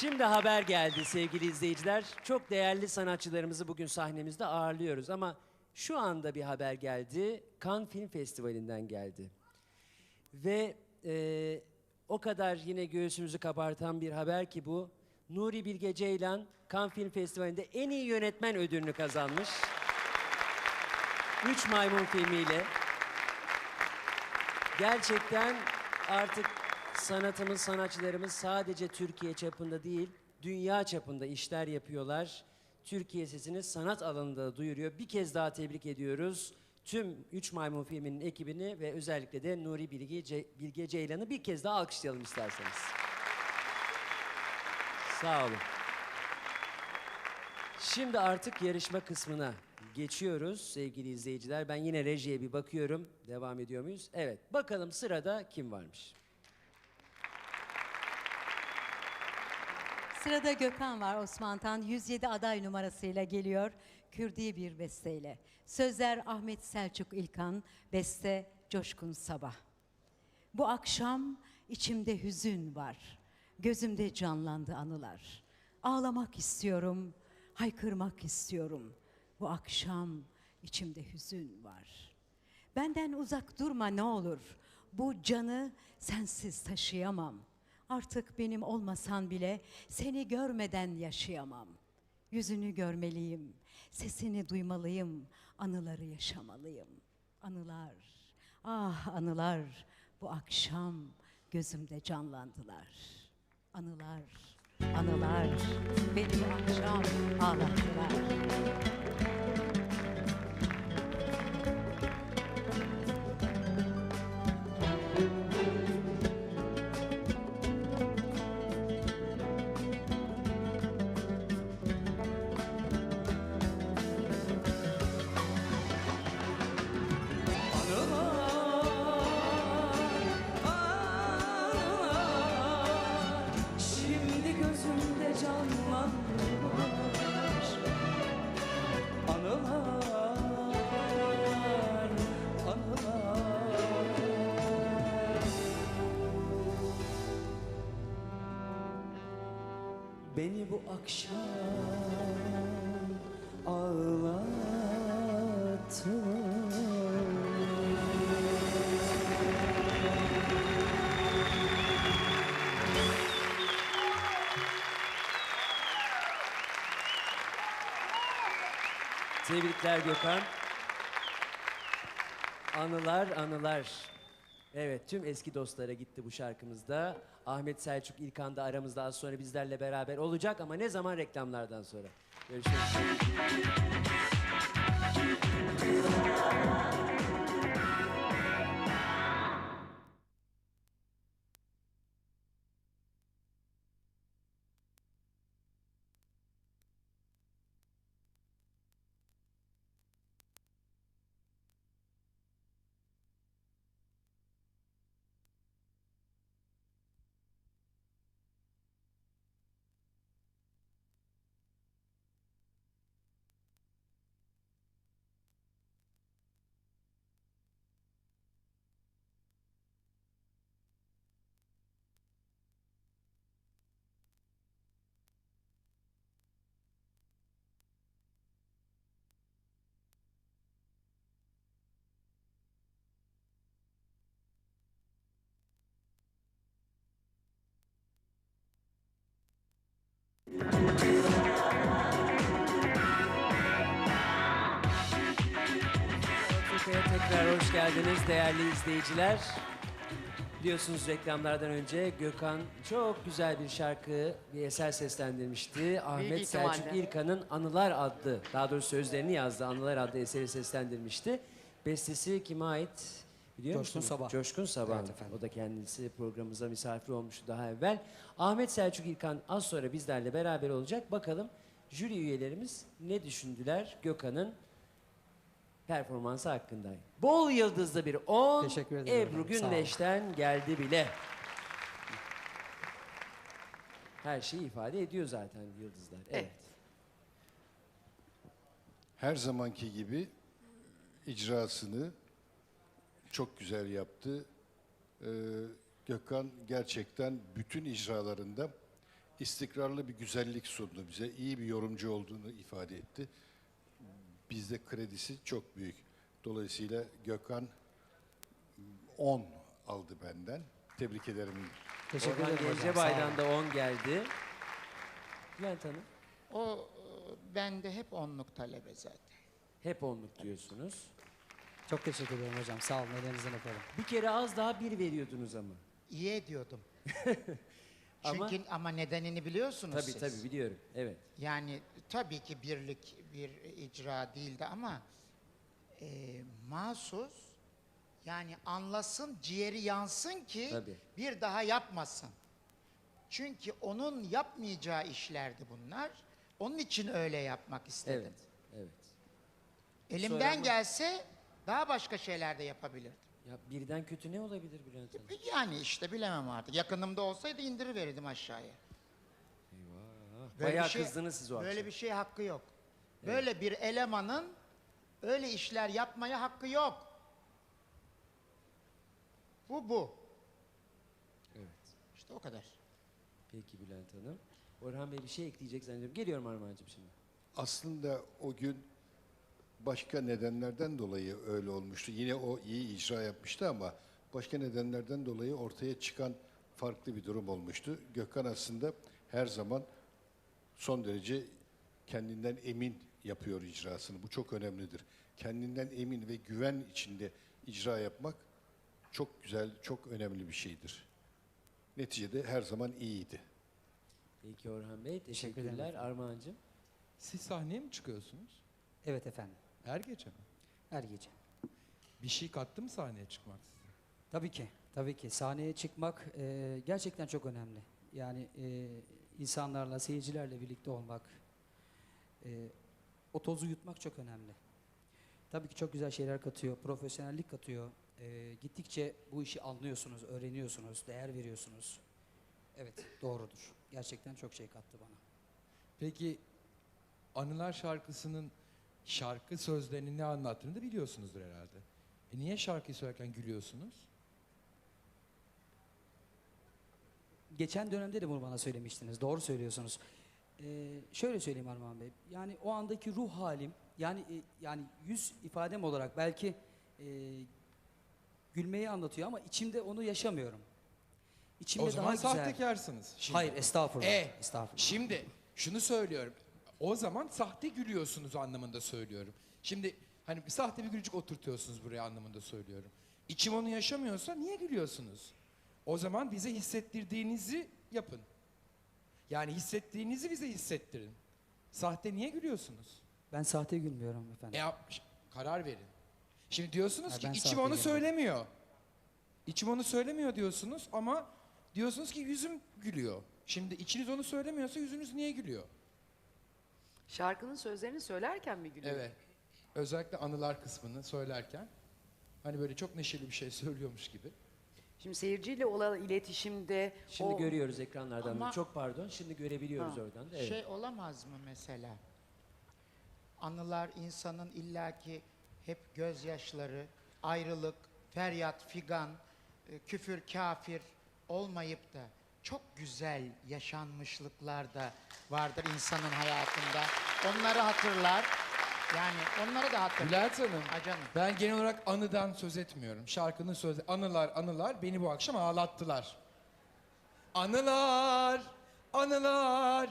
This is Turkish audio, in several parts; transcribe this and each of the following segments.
Şimdi haber geldi sevgili izleyiciler. Çok değerli sanatçılarımızı bugün sahnemizde ağırlıyoruz ama şu anda bir haber geldi. Cannes Film Festivali'nden geldi. Ve e, o kadar yine göğsümüzü kabartan bir haber ki bu. Nuri Bilge Ceylan Cannes Film Festivali'nde en iyi yönetmen ödülünü kazanmış. Üç Maymun filmiyle. Gerçekten artık sanatımız, sanatçılarımız sadece Türkiye çapında değil, dünya çapında işler yapıyorlar. Türkiye sesini sanat alanında da duyuruyor. Bir kez daha tebrik ediyoruz. Tüm Üç Maymun filminin ekibini ve özellikle de Nuri Bilge, Ce- Bilge Ceylan'ı bir kez daha alkışlayalım isterseniz. Sağ olun. Şimdi artık yarışma kısmına geçiyoruz sevgili izleyiciler. Ben yine rejiye bir bakıyorum. Devam ediyor muyuz? Evet. Bakalım sırada kim varmış? Sırada Gökhan var Osman Tan 107 aday numarasıyla geliyor. Kürdi bir besteyle. Sözler Ahmet Selçuk İlkan, beste Coşkun Sabah. Bu akşam içimde hüzün var. Gözümde canlandı anılar. Ağlamak istiyorum, haykırmak istiyorum. Bu akşam içimde hüzün var. Benden uzak durma ne olur. Bu canı sensiz taşıyamam. Artık benim olmasan bile seni görmeden yaşayamam. Yüzünü görmeliyim, sesini duymalıyım, anıları yaşamalıyım. Anılar, ah anılar bu akşam gözümde canlandılar. Anılar, anılar beni akşam ağlattılar. Akşam ağlattı Tebrikler Gökhan. Anılar, anılar. Evet, tüm eski dostlara gitti bu şarkımızda. Ahmet Selçuk İlkan da aramızda az sonra bizlerle beraber olacak ama ne zaman reklamlardan sonra. Görüşmek tekrar hoş geldiniz değerli izleyiciler. Biliyorsunuz reklamlardan önce Gökhan çok güzel bir şarkı, bir eser seslendirmişti. Ahmet ihtimalle. Selçuk İlkan'ın Anılar adlı, daha doğrusu sözlerini yazdı, Anılar adlı eseri seslendirmişti. Bestesi kime ait? Biliyor Coşkun musunuz? Sabah. Coşkun Sabah. Evet efendim. o da kendisi programımıza misafir olmuştu daha evvel. Ahmet Selçuk İlkan az sonra bizlerle beraber olacak. Bakalım jüri üyelerimiz ne düşündüler Gökhan'ın performansı hakkında. Bol yıldızlı bir 10 Teşekkür ederim Ebru efendim, sağ olun. Gündeş'ten geldi bile. Her şeyi ifade ediyor zaten yıldızlar. Evet. Evet. her zamanki gibi icrasını çok güzel yaptı. Ee, Gökhan gerçekten bütün icralarında istikrarlı bir güzellik sundu bize. İyi bir yorumcu olduğunu ifade etti. Bizde kredisi çok büyük. Dolayısıyla Gökhan 10 aldı benden. Tebrik ederim. Teşekkür Orhan ederim hocam. sağ Gencebay'dan olun. da 10 geldi. Bülent Hanım O e, bende hep onluk talebe zaten. hep onluk diyorsunuz. Çok teşekkür ederim hocam. Sağ olun. Ellerinizden öperim. Bir kere az daha bir veriyordunuz ama. İyi ediyordum. Ama- Çünkü ama, nedenini biliyorsunuz Tabii siz. tabii biliyorum. Evet. Yani tabii ki birlik bir icra değildi ama e, mahsus yani anlasın, ciğeri yansın ki Tabii. bir daha yapmasın. Çünkü onun yapmayacağı işlerdi bunlar. Onun için öyle yapmak istedim. Evet. Evet. Elimden Sonra gelse daha başka şeyler de yapabilirdim. Ya birden kötü ne olabilir Bülent Hanım? Yani işte bilemem artık. Yakınımda olsaydı indiriverirdim aşağıya. Böyle Bayağı şey- kızdınız siz o Böyle akşam. bir şey hakkı yok. Böyle bir elemanın öyle işler yapmaya hakkı yok. Bu bu. Evet. İşte o kadar. Peki Bülent Hanım. Orhan Bey bir şey ekleyecek zannediyorum. Geliyorum Armağan'cığım şimdi. Aslında o gün başka nedenlerden dolayı öyle olmuştu. Yine o iyi icra yapmıştı ama başka nedenlerden dolayı ortaya çıkan farklı bir durum olmuştu. Gökhan aslında her zaman son derece kendinden emin yapıyor icrasını. Bu çok önemlidir. Kendinden emin ve güven içinde icra yapmak çok güzel, çok önemli bir şeydir. Neticede her zaman iyiydi. Peki Orhan Bey. Teşekkür Teşekkürler. Armağan'cığım. Siz sahneye mi çıkıyorsunuz? Evet efendim. Her gece mi? Her gece. Bir şey kattı mı sahneye çıkmak size? Tabii ki. Tabii ki. Sahneye çıkmak e, gerçekten çok önemli. Yani e, insanlarla, seyircilerle birlikte olmak, e, o tozu yutmak çok önemli. Tabii ki çok güzel şeyler katıyor, profesyonellik katıyor. E, gittikçe bu işi anlıyorsunuz, öğreniyorsunuz, değer veriyorsunuz. Evet, doğrudur. Gerçekten çok şey kattı bana. Peki Anılar şarkısının şarkı sözlerinin ne anlattığını da biliyorsunuzdur herhalde. E niye şarkıyı söylerken gülüyorsunuz? Geçen dönemde de bunu bana söylemiştiniz. Doğru söylüyorsunuz. Ee, şöyle söyleyeyim Armağan Bey. Yani o andaki ruh halim, yani e, yani yüz ifadem olarak belki e, gülmeyi anlatıyor ama içimde onu yaşamıyorum. İçimde o zaman daha güzel. sahtekarsınız. Şimdi. Hayır, estağfurullah. E, estağfurullah. Şimdi şunu söylüyorum. O zaman sahte gülüyorsunuz anlamında söylüyorum. Şimdi hani bir sahte bir gülücük oturtuyorsunuz buraya anlamında söylüyorum. İçim onu yaşamıyorsa niye gülüyorsunuz? O zaman bize hissettirdiğinizi yapın. Yani hissettiğinizi bize hissettirin. Sahte niye gülüyorsunuz? Ben sahte gülmüyorum efendim. E, karar verin. Şimdi diyorsunuz Ha, ki içim onu gülüyorum. söylemiyor. İçim onu söylemiyor diyorsunuz ama diyorsunuz ki yüzüm gülüyor. Şimdi içiniz onu söylemiyorsa yüzünüz niye gülüyor? Şarkının sözlerini söylerken mi gülüyor? Evet. Özellikle anılar kısmını söylerken hani böyle çok neşeli bir şey söylüyormuş gibi. Şimdi seyirciyle olan iletişimde Şimdi o görüyoruz ekranlardan. Ama- Çok pardon. Şimdi görebiliyoruz Ha. oradan da. Evet. Şey olamaz mı mesela? Anılar insanın illaki hep gözyaşları, ayrılık, feryat, figan, e, küfür, kafir olmayıp da çok güzel yaşanmışlıklar da vardır insanın hayatında. Onları hatırlar. Yani onları da hatırlar. Bülent Hanım, Ha canım. ben genel olarak anıdan söz etmiyorum. Şarkının sözü, anılar anılar beni bu akşam ağlattılar. Anılar, anılar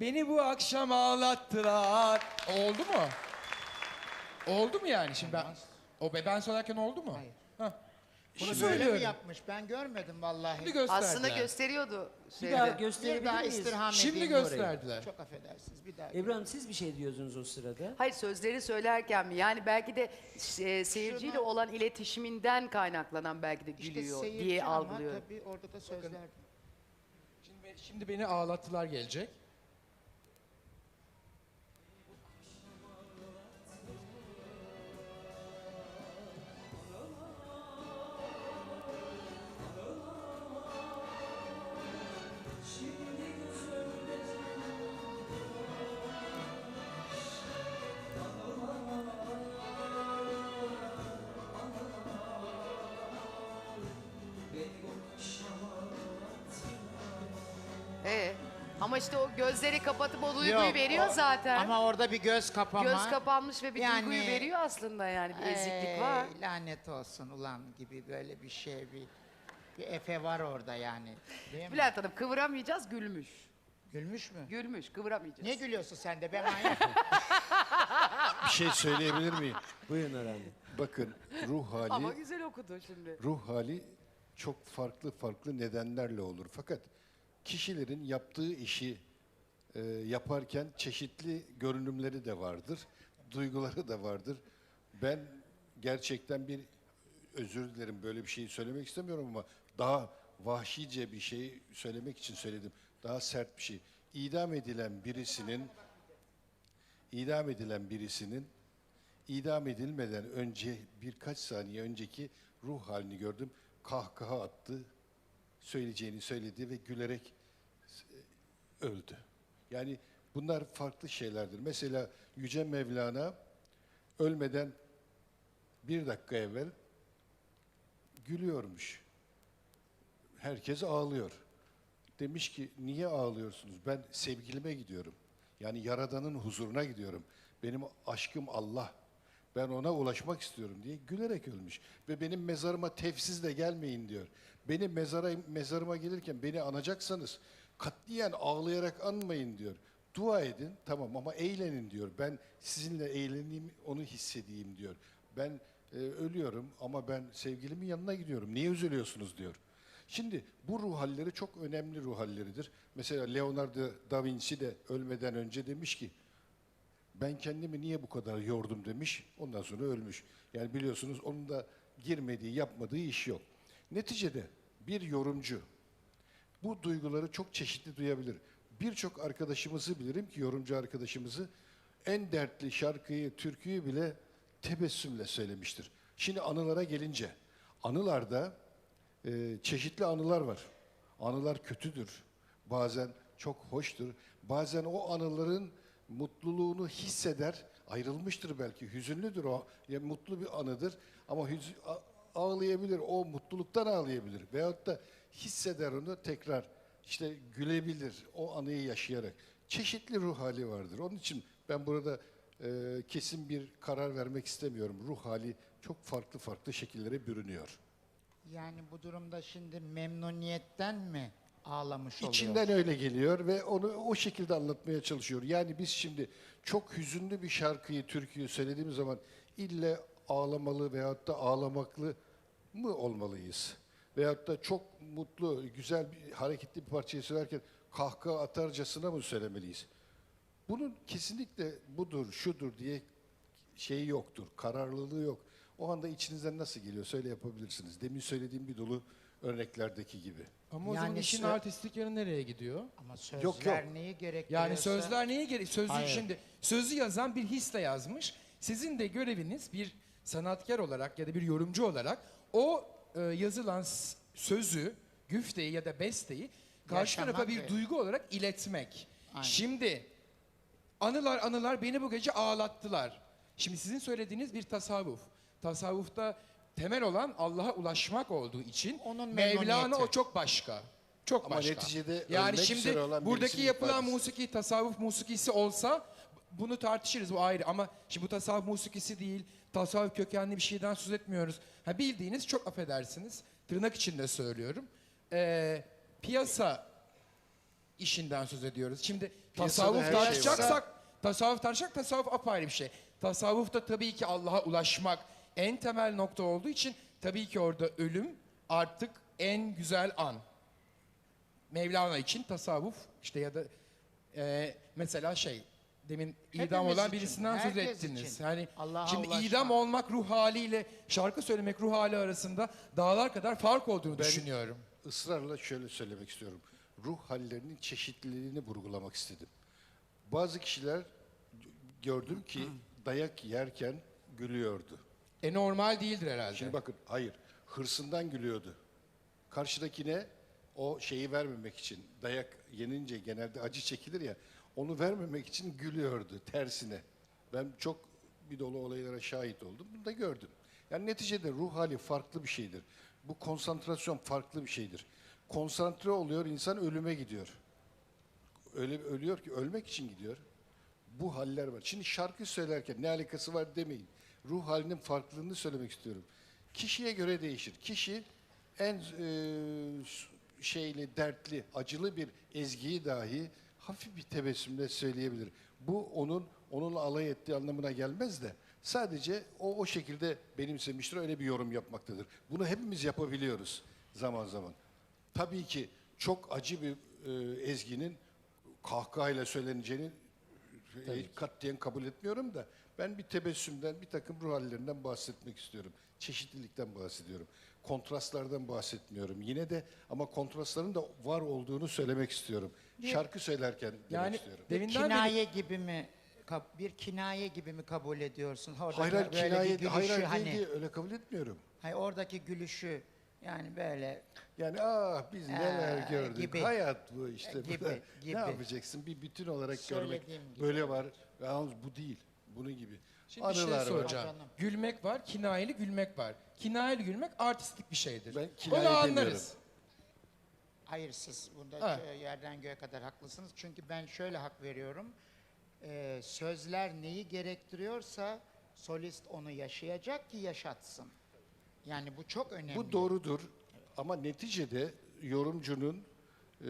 beni bu akşam ağlattılar. Oldu mu? Oldu mu yani şimdi ben? O be ben söylerken oldu mu? Hayır. Bunu Şimdi öyle mi söylüyorum. yapmış? Ben görmedim vallahi. Şimdi gösterdiler. aslında gösteriyordu Bir şeyde. daha Bir gösterebilir daha miyiz? istirham Şimdi edeyim. gösterdiler. Çok affedersiniz. Bir daha. Ebru Hanım siz bir şey diyordunuz o sırada. Hayır sözleri söylerken mi? Yani belki de e, seyirciyle Şuna- olan iletişiminden kaynaklanan belki de İşte gülüyor seyirci diye ama algılıyorum. Tabii orada da sözler. Şimdi, be- şimdi beni ağlattılar gelecek. Ama işte o gözleri kapatıp o duyguyu Yok, veriyor o- zaten. Ama orada bir göz kapama. Göz kapanmış ve bir Yani- duyguyu veriyor aslında yani bir eziklik Ee, var. Lanet olsun ulan gibi böyle bir şey bir bir efe var orada yani. Değil mi? Bülent Hanım kıvıramayacağız gülmüş. Gülmüş mü? Gülmüş kıvıramayacağız. Niye gülüyorsun sen de? Ben manyak. Bir şey söyleyebilir miyim? Buyurun Bey. Bakın ruh hali Ama güzel okudu şimdi. ruh hali çok farklı farklı nedenlerle olur. Fakat kişilerin yaptığı işi e, yaparken çeşitli görünümleri de vardır, duyguları da vardır. Ben gerçekten bir özür dilerim böyle bir şeyi söylemek istemiyorum ama daha vahşice bir şey söylemek için söyledim. Daha sert bir şey. İdam edilen birisinin idam edilen birisinin idam edilmeden önce birkaç saniye önceki ruh halini gördüm. Kahkaha attı, söyleyeceğini söyledi ve gülerek öldü. Yani bunlar farklı şeylerdir. Mesela Yüce Mevlana ölmeden bir dakika evvel gülüyormuş. Herkes ağlıyor. Demiş ki niye ağlıyorsunuz? Ben sevgilime gidiyorum. Yani Yaradan'ın huzuruna gidiyorum. Benim aşkım Allah. Ben ona ulaşmak istiyorum diye gülerek ölmüş. Ve benim mezarıma tefsizle gelmeyin diyor. Benim mezara, mezarıma gelirken beni anacaksanız katliyen ağlayarak anmayın diyor. Dua edin tamam ama eğlenin diyor. Ben sizinle eğleneyim onu hissedeyim diyor. Ben e, ölüyorum ama ben sevgilimin yanına gidiyorum. Niye üzülüyorsunuz diyor. Şimdi bu ruh halleri çok önemli ruh halleridir. Mesela Leonardo da Vinci de ölmeden önce demiş ki ben kendimi niye bu kadar yordum demiş. Ondan sonra ölmüş. Yani biliyorsunuz onun da girmediği, yapmadığı iş yok. Neticede bir yorumcu bu duyguları çok çeşitli duyabilir. Birçok arkadaşımızı bilirim ki yorumcu arkadaşımızı en dertli şarkıyı, türküyü bile tebessümle söylemiştir. Şimdi anılara gelince, anılarda e, çeşitli anılar var. Anılar kötüdür. Bazen çok hoştur. Bazen o anıların mutluluğunu hisseder. Ayrılmıştır belki. Hüzünlüdür o. Ya mutlu bir anıdır ama hüz- ağlayabilir. O mutluluktan ağlayabilir. Veyahut da hisseder onu tekrar işte gülebilir o anıyı yaşayarak. Çeşitli ruh hali vardır. Onun için ben burada e, kesin bir karar vermek istemiyorum. Ruh hali çok farklı farklı şekillere bürünüyor. yani bu durumda şimdi memnuniyetten mi ağlamış oluyor? İçinden öyle geliyor ve onu o şekilde anlatmaya çalışıyor. Yani biz şimdi çok hüzünlü bir şarkıyı, türküyü söylediğimiz zaman ille ağlamalı veyahut da ağlamaklı mı olmalıyız? Veyahut da çok mutlu, güzel, bir, hareketli bir parçayı söylerken kahkaha atarcasına mı söylemeliyiz? Bunun kesinlikle budur, şudur diye şeyi yoktur, kararlılığı yok. O anda içinizden nasıl geliyor söyle yapabilirsiniz. Demin söylediğim bir dolu örneklerdeki gibi. Ama o Yani zaman işin sö- artistlik yanı nereye gidiyor? Ama sözler Yok, yok. neyi gerektiriyorsa... Yani sözler neye gerek? Sözü Hayır. şimdi sözü yazan bir hisle yazmış. Sizin de göreviniz bir sanatkar olarak ya da bir yorumcu olarak o e, yazılan sözü, güfteyi ya da besteyi karşı Yaşamak tarafa bir ve- duygu olarak iletmek. Aynen. Şimdi anılar anılar beni bu gece ağlattılar. Şimdi sizin söylediğiniz bir tasavvuf. Tasavvufta temel olan Allah'a ulaşmak olduğu için Onun Mevlana memnuniyeti. o çok başka. Çok Ama başka. neticede yani ölmek şimdi üzere olan buradaki birisinin yapılan ifadesi. musiki tasavvuf musikisi olsa bunu tartışırız bu ayrı ama şimdi bu tasavvuf musikisi değil tasavvuf kökenli bir şeyden söz etmiyoruz. Ha bildiğiniz çok affedersiniz tırnak içinde söylüyorum. Ee, piyasa işinden söz ediyoruz. Şimdi Piyasada tasavvuf her şey var. tartışacaksak tasavvuf tartışacak tasavvuf apayrı bir şey. Tasavvufta tabii ki Allah'a ulaşmak en temel nokta olduğu için tabii ki orada ölüm artık en güzel an. Mevlana için tasavvuf işte ya da e, mesela şey demin idam Hepimiz olan için, birisinden söz herkes ettiniz. için. Yani Allah'a şimdi ulaşmak. idam olmak ruh haliyle şarkı söylemek ruh hali arasında dağlar kadar fark olduğunu düşünüyorum. ısrarla şöyle söylemek istiyorum. Ruh hallerinin çeşitliliğini vurgulamak istedim. Bazı kişiler gördüm ki dayak yerken gülüyordu. E normal değildir herhalde. Şimdi bakın hayır hırsından gülüyordu. Karşıdakine o şeyi vermemek için dayak yenince genelde acı çekilir ya onu vermemek için gülüyordu tersine. Ben çok bir dolu olaylara şahit oldum. Bunu da gördüm. Yani neticede ruh hali farklı bir şeydir. Bu konsantrasyon farklı bir şeydir. Konsantre oluyor insan ölüme gidiyor. öyle ölüyor ki ölmek için gidiyor. Bu haller var. Şimdi şarkı söylerken ne alakası var demeyin. Ruh halinin farklılığını söylemek istiyorum. Kişiye göre değişir. Kişi en e, şeyli, dertli, acılı bir ezgiyi dahi hafif bir tebessümle söyleyebilir. Bu onun onunla alay ettiği anlamına gelmez de sadece o o şekilde benimsemiştir, öyle bir yorum yapmaktadır. Bunu hepimiz yapabiliyoruz zaman zaman. Tabii ki çok acı bir e, ezginin kahkahayla söyleneceğini e, katiyen kabul etmiyorum da ben bir tebessümden, bir takım ruh hallerinden bahsetmek istiyorum. Çeşitlilikten bahsediyorum. Kontrastlardan bahsetmiyorum. Yine de ama kontrastların da var olduğunu söylemek istiyorum. Şarkı söylerken demek Yani istiyorum. Bir deminden beri kinaye gibi mi kab- bir kinaye gibi mi kabul ediyorsun? Orada Hayır hayır böyle bir kinaye, gülüşü hayır hayır hani, değil diye öyle kabul etmiyorum. hayır, oradaki gülüşü yani böyle Yani ah biz neler Ee, gördük. gibi. Hayat bu işte. Bu Gibi, da gibi. Ne yapacaksın? Bir bütün olarak görmek. Gibi. Böyle var. Yalnız bu değil. Bunun gibi. Şimdi bir şey Anılar var. soracağım. Gülmek var, kinayeli gülmek var. Kinayeli gülmek artistik bir şeydir. Ben Onu anlarız. Hayır siz bunda Ha. e, yerden göğe kadar haklısınız. Çünkü ben şöyle hak veriyorum. Ee, sözler neyi gerektiriyorsa solist onu yaşayacak ki yaşatsın. Yani bu çok önemli. Bu doğrudur ama neticede yorumcunun e,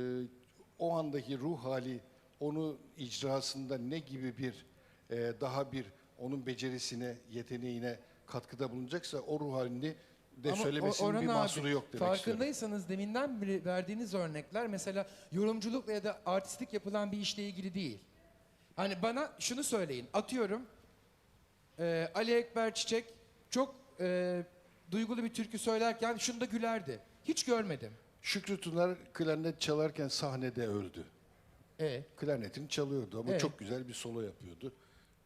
o andaki ruh hali onu icrasında ne gibi bir e, daha bir onun becerisine, yeteneğine katkıda bulunacaksa o ruh halini de Ama söylemesinin Orhan bir abi, mahsuru yok demek. Farkındaysanız deminden beri verdiğiniz örnekler mesela yorumculukla ya da artistik yapılan bir işle ilgili değil. Hani bana şunu söyleyin. Atıyorum e, Ali Ekber Çiçek çok e, duygulu bir türkü söylerken şunu da gülerdi. Hiç görmedim. Şükrü Tunar klarnet çalarken sahnede öldü. E, Klarnetini çalıyordu ama Evet. çok güzel bir solo yapıyordu.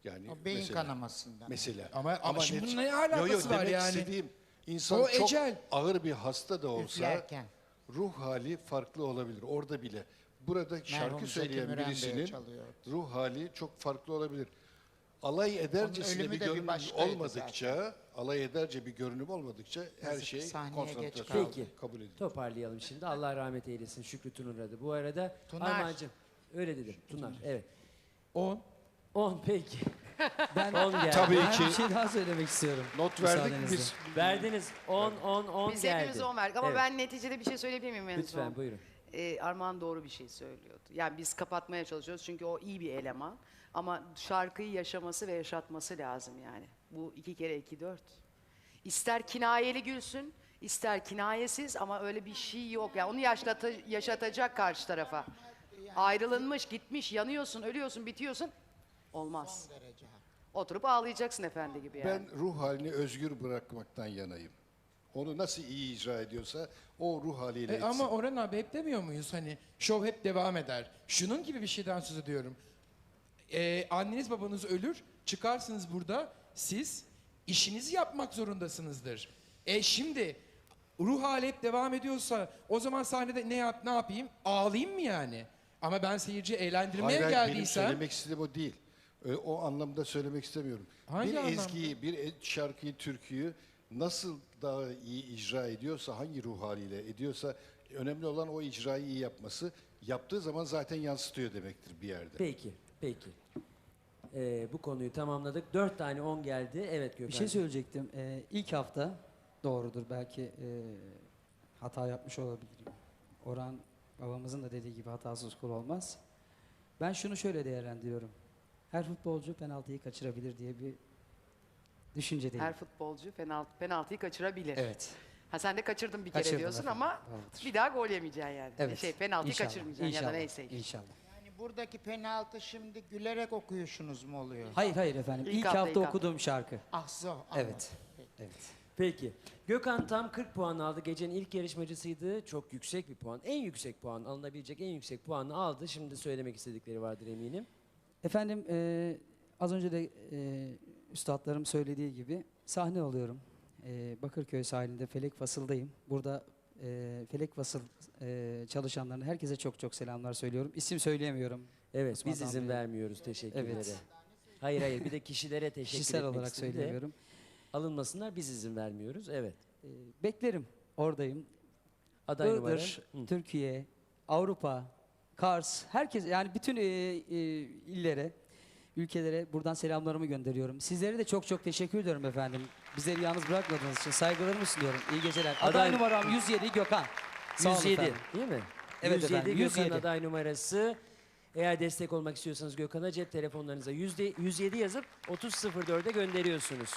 Yani O beyin mesela, kanamasından. Mesela. Ama- ama şimdi bunun ne alakası Yo, yo, var demek yani? istediğim insan O çok ecel. ağır bir hasta da olsa Üflerken. ruh hali farklı olabilir orada bile. Burada Merhum şarkı Zeki söyleyen Müren Bey birisinin çalıyor. ruh hali çok farklı olabilir. Alay edercesine ölümü bir de bir görünüm başkaydı olmadıkça, alay ederce bir görünüm olmadıkça her Yazık, şey sahneye geç konsantrasyon kaldı. kabul edilir. Toparlayalım şimdi. Allah rahmet eylesin Şükrü Tunur'adı. Bu arada Tunar. Armağan'cığım öyle dedim. Tunar. Evet. 10. 10 peki. Ben, 10 geldi. Tabii ben ki. bir şey daha söylemek istiyorum. Not verdik müsaadenizle. biz. Verdiniz 10 10 10 Biz geldi. hepimiz on verdik ama Evet. ben neticede bir şey söyleyebilir miyim en Lütfen son? buyurun. Ee, Armağan doğru bir şey söylüyordu. Yani biz kapatmaya çalışıyoruz çünkü o iyi bir eleman. Ama şarkıyı yaşaması ve yaşatması lazım yani. Bu iki kere iki dört. İster kinayeli gülsün, ister kinayesiz ama öyle bir şey yok. Yani onu yaşlata, yaşatacak karşı tarafa. Ayrılınmış, gitmiş, yanıyorsun, ölüyorsun, bitiyorsun. Olmaz. derece haklı. Oturup ağlayacaksın efendi gibi yani. Ben ruh halini özgür bırakmaktan yanayım. Onu nasıl iyi icra ediyorsa o ruh haliyle E etsin. ama Orhan abi hep demiyor muyuz hani şov hep devam eder. Şunun gibi bir şeyden söz ediyorum. E, anneniz babanız ölür, çıkarsınız burada siz işinizi yapmak zorundasınızdır. E şimdi ruh hali hep devam ediyorsa o zaman sahnede ne yap ne yapayım? Ağlayayım mı yani? Ama ben seyirciyi eğlendirmeye Hayır, hayır, benim geldiysem söylemek istediğim o değil. Ee, o anlamda söylemek istemiyorum. Hangi bir anlamda? ezgiyi, bir e- şarkıyı, türküyü nasıl daha iyi icra ediyorsa, hangi ruh haliyle ediyorsa önemli olan o icrayı iyi yapması. Yaptığı zaman zaten yansıtıyor demektir bir yerde. Peki. Peki. Ee, bu konuyu tamamladık. 4 tane 10 geldi. Evet Gökhan. Bir şey söyleyecektim. Ee, ilk hafta doğrudur belki e, hata yapmış olabilirim. Orhan babamızın da dediği gibi hatasız kul olmaz. Ben şunu şöyle değerlendiriyorum. Her futbolcu penaltıyı kaçırabilir diye bir düşüncedeyim. Her futbolcu penaltı, penaltıyı kaçırabilir. Evet. Ha sen de kaçırdın bir kere Kaçırdım diyorsun efendim, ama doğrudur. bir daha gol yemeyeceksin yani. Evet. Şey penaltıyı İnşallah, kaçırmayacaksın ya da neyse. İnşallah. Yani buradaki penaltı şimdi gülerek okuyuşunuz mu oluyor? Hayır hayır efendim. İlk İlk, hafta, hafta, ilk hafta. okuduğum şarkı. Ah zo. Evet. Evet. Peki. Gökhan tam 40 puan aldı. Gecenin ilk yarışmacısıydı. Çok yüksek bir puan. En yüksek puan alınabilecek en yüksek puanı aldı. Şimdi söylemek istedikleri vardır eminim. Efendim e, az önce de e, üstadlarım söylediği gibi sahne alıyorum. E, Bakırköy sahilinde Felek Fasıl'dayım. Burada e, Felek Fasıl e, çalışanlarına herkese çok çok selamlar söylüyorum. İsim söyleyemiyorum. Evet Osman biz izin Bey. vermiyoruz teşekkürlere. Evet. Hayır hayır bir de kişilere teşekkür Kişisel etmek olarak istedi de söyleyemiyorum. Alınmasınlar biz izin vermiyoruz. Evet. E, beklerim. Oradayım. Aday numara. Iğdır, Hı. Türkiye, Avrupa, Kars, herkes yani bütün e, e, illere, ülkelere buradan selamlarımı gönderiyorum. Sizlere de çok çok teşekkür ediyorum efendim. Bizleri yalnız bırakmadığınız için saygılarımı sunuyorum. İyi geceler. Aday, Aday numaram 107 Gökhan. Sağ 107 efendim. değil mi? Evet 107 efendim. 107 Gökhan aday numarası. Eğer destek olmak istiyorsanız Gökhan'a cep telefonlarınıza 107 yazıp 3004'e gönderiyorsunuz.